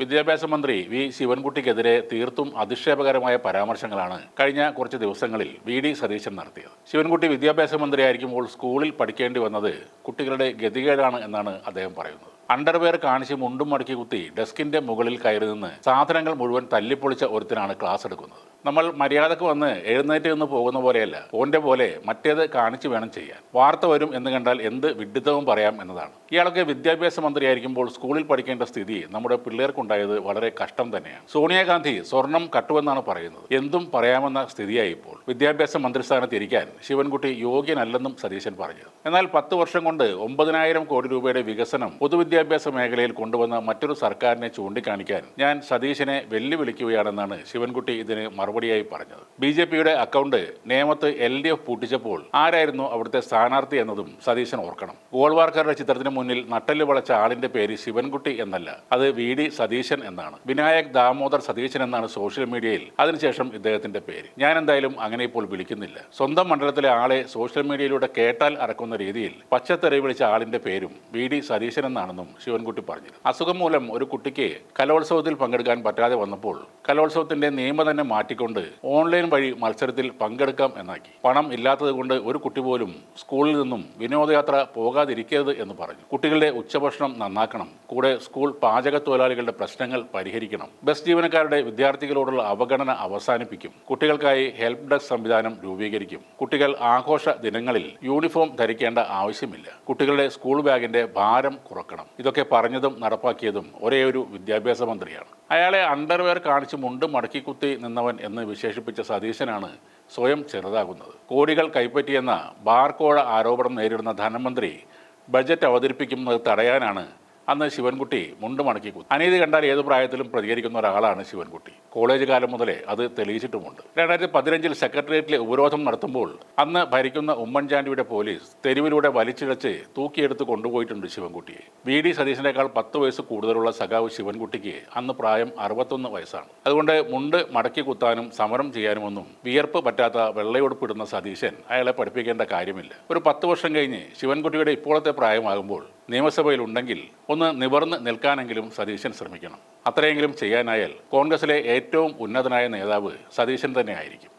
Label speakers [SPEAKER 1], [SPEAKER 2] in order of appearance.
[SPEAKER 1] വിദ്യാഭ്യാസ മന്ത്രി വി ശിവൻകുട്ടിക്കെതിരെ തീർത്തും അധിക്ഷേപകരമായ പരാമർശങ്ങളാണ് കഴിഞ്ഞ കുറച്ച് ദിവസങ്ങളിൽ വി ഡി സതീശൻ നടത്തിയത്. ശിവൻകുട്ടി വിദ്യാഭ്യാസ മന്ത്രിയായിരിക്കുമ്പോൾ സ്കൂളിൽ പഠിക്കേണ്ടി വന്നത് കുട്ടികളുടെ ഗതികേടാണ് എന്നാണ് അദ്ദേഹം പറയുന്നത്. അണ്ടർവെയർ കാണിച്ച് മുണ്ടും മടക്കി കുത്തി ഡെസ്കിന്റെ മുകളിൽ കയറി നിന്ന് സാധനങ്ങൾ മുഴുവൻ തല്ലിപ്പൊളിച്ച ഒരുത്തിനാണ് ക്ലാസ് എടുക്കുന്നത്. നമ്മൾ മര്യാദയ്ക്ക് വന്ന് എഴുന്നേറ്റ് നിന്ന് പോകുന്ന പോലെയല്ല ഓന്റെ പോലെ മറ്റേത് കാണിച്ചു വേണം ചെയ്യാൻ. വാർത്ത വരും എന്ന് കണ്ടാൽ എന്ത് വിഡിത്തവും പറയാം എന്നതാണ്. ഇയാളൊക്കെ വിദ്യാഭ്യാസ മന്ത്രിയായിരിക്കുമ്പോൾ സ്കൂളിൽ പഠിക്കേണ്ട സ്ഥിതി നമ്മുടെ പിള്ളേർക്കുണ്ടായത് വളരെ കഷ്ടം തന്നെയാണ്. സോണിയാഗാന്ധി സ്വർണം കട്ടുവെന്നാണ് പറയുന്നത്. എന്തും പറയാമെന്ന സ്ഥിതിയായി ഇപ്പോൾ. വിദ്യാഭ്യാസ മന്ത്രിസ്ഥാനത്ത് ഇരിക്കാൻ ശിവൻകുട്ടി യോഗ്യനല്ലെന്നും സതീശൻ പറഞ്ഞു. എന്നാൽ പത്ത് വർഷം കൊണ്ട് ഒമ്പതിനായിരം കോടി രൂപയുടെ വികസനം പൊതുവിദ്യാഭ്യാസ മേഖലയിൽ കൊണ്ടുവന്ന മറ്റൊരു സർക്കാരിനെ ചൂണ്ടിക്കാണിക്കാൻ ഞാൻ സതീശനെ വെല്ലുവിളിക്കുകയാണെന്നാണ് ശിവൻകുട്ടി ഇതിന് മറുപടിയായി പറഞ്ഞത്. ബി ജെ പിയുടെ അക്കൗണ്ട് നേമത്ത് എൽ ഡി എഫ് പൂട്ടിച്ചപ്പോൾ ആരായിരുന്നു അവിടുത്തെ സ്ഥാനാർത്ഥി എന്നതും സതീശൻ ഓർക്കണം. ഗോൾവാർക്കറുടെ ചിത്രത്തിന് മുന്നിൽ നട്ടൽ വളച്ച ആളിന്റെ പേര് ശിവൻകുട്ടി എന്നല്ല അത് വി ഡി സതീശൻ എന്നാണ്. വിനായക് ദാമോദർ സതീശൻ എന്നാണ് സോഷ്യൽ മീഡിയയിൽ അതിനുശേഷം ഇദ്ദേഹത്തിന്റെ പേര്. ഞാൻ എന്തായാലും അങ്ങനെ ഇപ്പോൾ വിളിക്കുന്നില്ല. സ്വന്തം മണ്ഡലത്തിലെ ആളെ സോഷ്യൽ മീഡിയയിലൂടെ കേട്ടാൽ അറക്കുന്ന രീതിയിൽ പച്ചത്തെറി വിളിച്ച ആളിന്റെ പേരും വി ഡി സതീശൻ എന്നാണെന്നും ശിവൻകുട്ടി പറഞ്ഞു അസുഖം മൂലം ഒരു കുട്ടിക്ക് കലോത്സവത്തിൽ പങ്കെടുക്കാൻ പറ്റാതെ വന്നപ്പോൾ കലോത്സവത്തിന്റെ നിയമം തന്നെ മാറ്റിക്കൊണ്ട് ഓൺലൈൻ വഴി മത്സരത്തിൽ പങ്കെടുക്കാം എന്നാക്കി. പണം ഇല്ലാത്തത് കൊണ്ട് ഒരു കുട്ടി പോലും സ്കൂളിൽ നിന്നും വിനോദയാത്ര പോകാതിരിക്കരുത് എന്ന് പറഞ്ഞു. കുട്ടികളുടെ ഉച്ചഭക്ഷണം നന്നാക്കണം. കൂടെ സ്കൂൾ പാചക തൊഴിലാളികളുടെ പ്രശ്നങ്ങൾ പരിഹരിക്കണം. ബസ് ജീവനക്കാരുടെ വിദ്യാർത്ഥികളോടുള്ള അവഗണന അവസാനിപ്പിക്കും. കുട്ടികൾക്കായി ഹെൽപ്പ് ഡെസ്ക് സംവിധാനം രൂപീകരിക്കും. കുട്ടികൾ ആഘോഷ ദിനങ്ങളിൽ യൂണിഫോം ധരിക്കേണ്ട ആവശ്യമില്ല. കുട്ടികളുടെ സ്കൂൾ ബാഗിന്റെ ഭാരം കുറക്കണം. ഇതൊക്കെ പറഞ്ഞതും നടപ്പാക്കിയതും ഒരേ ഒരു വിദ്യാഭ്യാസ മന്ത്രിയാണ്. അയാളെ അണ്ടർവെയർ കാണിച്ച് മുണ്ട് മടക്കി കുത്തി നിന്നവൻ എന്ന് വിശേഷിപ്പിച്ച സതീശനാണ് സ്വയം ചെറുതാകുന്നത്. കോടികൾ കൈപ്പറ്റിയെന്ന ബാർക്കോഴ ആരോപണം നേരിടുന്ന ധനമന്ത്രി ബജറ്റ് അവതരിപ്പിക്കുന്നത് തടയാനാണ് അന്ന് ശിവൻകുട്ടി മുണ്ട് മടക്കി കുത്തി. അനീതി കണ്ടാൽ ഏത് പ്രായത്തിലും പ്രതികരിക്കുന്ന ഒരാളാണ് ശിവൻകുട്ടി. കോളേജ് കാലം മുതലേ അത് തെളിയിച്ചിട്ടുമുണ്ട്. രണ്ടായിരത്തി പതിനഞ്ചിൽ സെക്രട്ടേറിയറ്റിലെ ഉപരോധം നടത്തുമ്പോൾ അന്ന് ഭരിക്കുന്ന ഉമ്മൻചാണ്ടിയുടെ പോലീസ് തെരുവിലൂടെ വലിച്ചിഴച്ച് തൂക്കിയെടുത്ത് കൊണ്ടുപോയിട്ടുണ്ട് ശിവൻകുട്ടിയെ. വി ഡി സതീശനേക്കാൾ പത്ത് വയസ്സ് കൂടുതലുള്ള സഖാവ് ശിവൻകുട്ടിക്ക് അന്ന് പ്രായം അറുപത്തൊന്ന് വയസ്സാണ്. അതുകൊണ്ട് മുണ്ട് മടക്കി കുത്താനും സമരം ചെയ്യാനുമൊന്നും വിയർപ്പ് പറ്റാത്ത വെള്ളയൊടുപ്പിടുന്ന സതീശൻ അയാളെ പഠിപ്പിക്കേണ്ട കാര്യമില്ല. ഒരു പത്ത് വർഷം കഴിഞ്ഞ് ശിവൻകുട്ടിയുടെ ഇപ്പോഴത്തെ പ്രായമാകുമ്പോൾ നിയമസഭയിൽ ഉണ്ടെങ്കിൽ ഒന്ന് നിവർന്ന് നിൽക്കാനെങ്കിലും സതീശൻ ശ്രമിക്കണം. അത്രയെങ്കിലും ചെയ്യാനായാൽ കോൺഗ്രസിലെ ഏറ്റവും ഉന്നതനായ നേതാവ് സതീശൻ തന്നെ ആയിരിക്കും